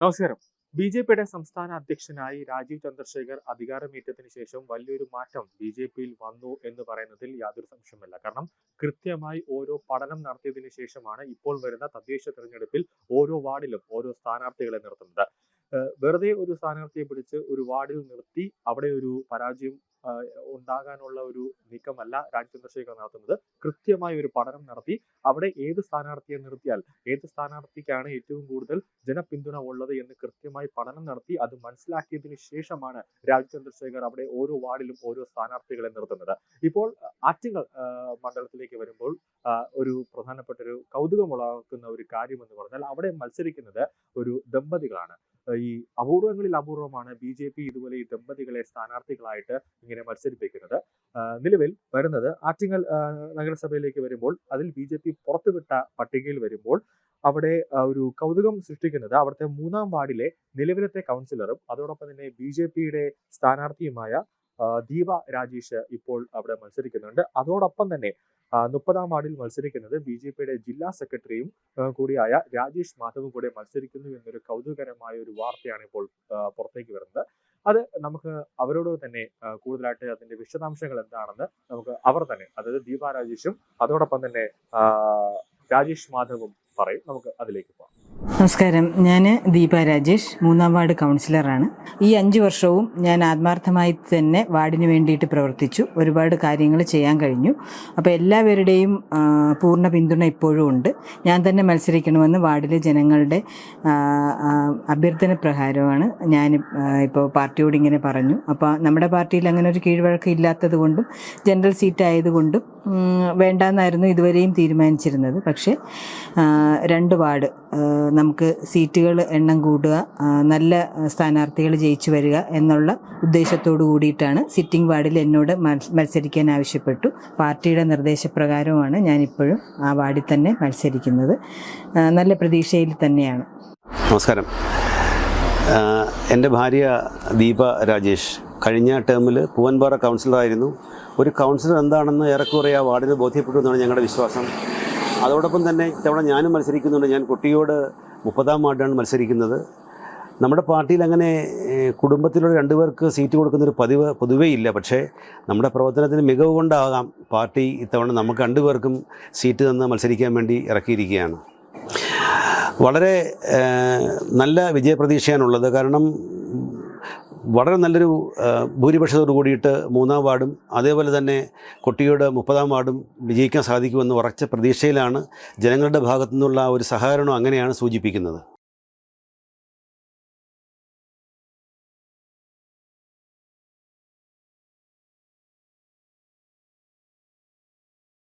നമസ്കാരം. B J പിയുടെ സംസ്ഥാന അധ്യക്ഷനായി രാജീവ് ചന്ദ്രശേഖർ അധികാരമേറ്റത്തിന് ശേഷം വലിയൊരു മാറ്റം ബി ജെ പിയിൽ വന്നു എന്ന് പറയുന്നതിൽ യാതൊരു സംശയമില്ല കാരണം കൃത്യമായി ഓരോ പഠനം നടത്തിയതിനു ശേഷമാണ് ഇപ്പോൾ വരുന്ന തദ്ദേശ തെരഞ്ഞെടുപ്പിൽ ഓരോ വാർഡിലും ഓരോ സ്ഥാനാർത്ഥികളെ നിർത്തുന്നത്. വെറുതെ ഒരു സ്ഥാനാർത്ഥിയെ പിടിച്ച് ഒരു വാർഡിൽ നിർത്തി അവിടെ ഒരു പരാജയം ഉണ്ടാകാനുള്ള ഒരു നീക്കമല്ല രാജ് ചന്ദ്രശേഖർ നടത്തുന്നത്. കൃത്യമായ ഒരു പഠനം നടത്തി അവിടെ ഏത് സ്ഥാനാർത്ഥിയെ നിർത്തിയാൽ ഏത് സ്ഥാനാർത്ഥിക്കാണ് ഏറ്റവും കൂടുതൽ ജനപിന്തുണ ഉള്ളത് എന്ന് കൃത്യമായി പഠനം നടത്തി അത് മനസ്സിലാക്കിയതിനു ശേഷമാണ് രാജ് ചന്ദ്രശേഖർ അവിടെ ഓരോ വാർഡിലും ഓരോ സ്ഥാനാർത്ഥികളെ നിർത്തുന്നത്. ഇപ്പോൾ ആറ്റിങ്ങൽ മണ്ഡലത്തിലേക്ക് വരുമ്പോൾ ഒരു പ്രധാനപ്പെട്ട ഒരു കൗതുകമുളവാക്കുന്ന ഒരു കാര്യം എന്ന് പറഞ്ഞാൽ അവിടെ മത്സരിക്കുന്നത് ഒരു ദമ്പതികളാണ്. ഈ അപൂർവങ്ങളിൽ അപൂർവമാണ് ബി ജെ പി ഇതുപോലെ ഈ ദമ്പതികളെ സ്ഥാനാർത്ഥികളായിട്ട് ഇങ്ങനെ മത്സരിപ്പിക്കുന്നത്. നിലവിൽ വരുന്നത് ആറ്റിങ്ങൽ നഗരസഭയിലേക്ക് വരുമ്പോൾ അതിൽ ബി ജെ പി പുറത്തുവിട്ട പട്ടികയിൽ വരുമ്പോൾ അവിടെ ഒരു കൗതുകം സൃഷ്ടിക്കുന്നത് അവിടുത്തെ മൂന്നാം വാർഡിലെ നിലവിലത്തെ കൗൺസിലറും അതോടൊപ്പം തന്നെ ബി ജെ പിയുടെ സ്ഥാനാർത്ഥിയുമായ ദീപ രാജേഷ് ഇപ്പോൾ അവിടെ മത്സരിക്കുന്നുണ്ട്. അതോടൊപ്പം തന്നെ മുപ്പതാം വാർഡിൽ മത്സരിക്കുന്നത് ബി ജെ പിയുടെ ജില്ലാ സെക്രട്ടറിയും കൂടിയായ രാജേഷ് മാധവും കൂടെ മത്സരിക്കുന്നു എന്നൊരു കൗതുകരമായ ഒരു വാർത്തയാണ് ഇപ്പോൾ പുറത്തേക്ക് വരുന്നത്. അത് നമുക്ക് അവരോട് തന്നെ കൂടുതലായിട്ട് അതിന്റെ വിശദാംശങ്ങൾ എന്താണെന്ന് നമുക്ക് അവർ തന്നെ അതായത് ദീപ രാജേഷും അതോടൊപ്പം തന്നെ രാജേഷ് മാധവും പറയും. നമുക്ക് അതിലേക്ക് പോകാം. നമസ്കാരം. ഞാൻ ദീപ രാജേഷ് മൂന്നാം വാർഡ് കൗൺസിലറാണ്. ഈ അഞ്ച് വർഷവും ഞാൻ ആത്മാർത്ഥമായി തന്നെ വാർഡിന് വേണ്ടിയിട്ട് പ്രവർത്തിച്ചു. ഒരുപാട് കാര്യങ്ങൾ ചെയ്യാൻ കഴിഞ്ഞു. അപ്പോൾ എല്ലാവരുടെയും പൂർണ പിന്തുണ ഇപ്പോഴും ഉണ്ട്. ഞാൻ തന്നെ മത്സരിക്കണമെന്ന് വാർഡിലെ ജനങ്ങളുടെ അഭ്യർത്ഥന പ്രകാരമാണ് ഞാൻ ഇപ്പോൾ പാർട്ടിയോട് ഇങ്ങനെ പറഞ്ഞു. അപ്പോൾ നമ്മുടെ പാർട്ടിയിൽ അങ്ങനെ ഒരു കീഴ്വഴക്കം ഇല്ലാത്തത് കൊണ്ടും ജനറൽ സീറ്റ് ആയതുകൊണ്ടും വേണ്ടാന്നായിരുന്നു ഇതുവരെയും തീരുമാനിച്ചിരുന്നത്. പക്ഷേ രണ്ട് വാർഡ് നമുക്ക് സീറ്റുകൾ എണ്ണം കൂടുക നല്ല സ്ഥാനാർത്ഥികൾ ജയിച്ചു വരിക എന്നുള്ള ഉദ്ദേശത്തോടു കൂടിയിട്ടാണ് സിറ്റിംഗ് വാർഡിൽ എന്നോട് മത്സരിക്കാൻ ആവശ്യപ്പെട്ടു. പാർട്ടിയുടെ നിർദ്ദേശപ്രകാരമാണ് ഞാനിപ്പോഴും ആ വാർഡിൽ തന്നെ മത്സരിക്കുന്നത്. നല്ല പ്രതീക്ഷയിൽ തന്നെയാണ്. നമസ്കാരം. എന്റെ ഭാര്യ ദീപ രാജേഷ് കഴിഞ്ഞ ടേമിൽ പൂവൻപാറ കൗൺസിലറായിരുന്നു ഒരു കൗൺസിലർ എന്താണെന്ന് ഏറെക്കുറെ ആ വാർഡിന് ബോധ്യപ്പെട്ടു എന്നാണ് ഞങ്ങളുടെ വിശ്വാസം. അതോടൊപ്പം തന്നെ ഇത്തവണ ഞാനും മത്സരിക്കുന്നുണ്ട്. ഞാൻ കുട്ടിയോട് മുപ്പതാം വാർഡാണ് മത്സരിക്കുന്നത്. നമ്മുടെ പാർട്ടിയിൽ അങ്ങനെ കുടുംബത്തിലുള്ള രണ്ടുപേർക്ക് സീറ്റ് കൊടുക്കുന്നൊരു പതിവ് പൊതുവേ ഇല്ല. പക്ഷേ നമ്മുടെ പ്രവർത്തനത്തിന് മികവ് കൊണ്ടാകാം പാർട്ടി ഇത്തവണ നമുക്ക് രണ്ടുപേർക്കും സീറ്റ് തന്ന് മത്സരിക്കാൻ വേണ്ടി ഇറക്കിയിരിക്കുകയാണ്. വളരെ നല്ല വിജയപ്രതീക്ഷയാണുള്ളത്. കാരണം വളരെ നല്ലൊരു ഭൂരിപക്ഷത്തോട് കൂടിയിട്ട് മൂന്നാം വാർഡും അതേപോലെ തന്നെ കുട്ടിയുടെ മുപ്പതാം വാർഡും വിജയിക്കാൻ സാധിക്കുമെന്ന് ഉറച്ച പ്രതീക്ഷയിലാണ് ജനങ്ങളുടെ ഭാഗത്തു നിന്നുള്ള ഒരു സഹകരണം അങ്ങനെയാണ് സൂചിപ്പിക്കുന്നത്.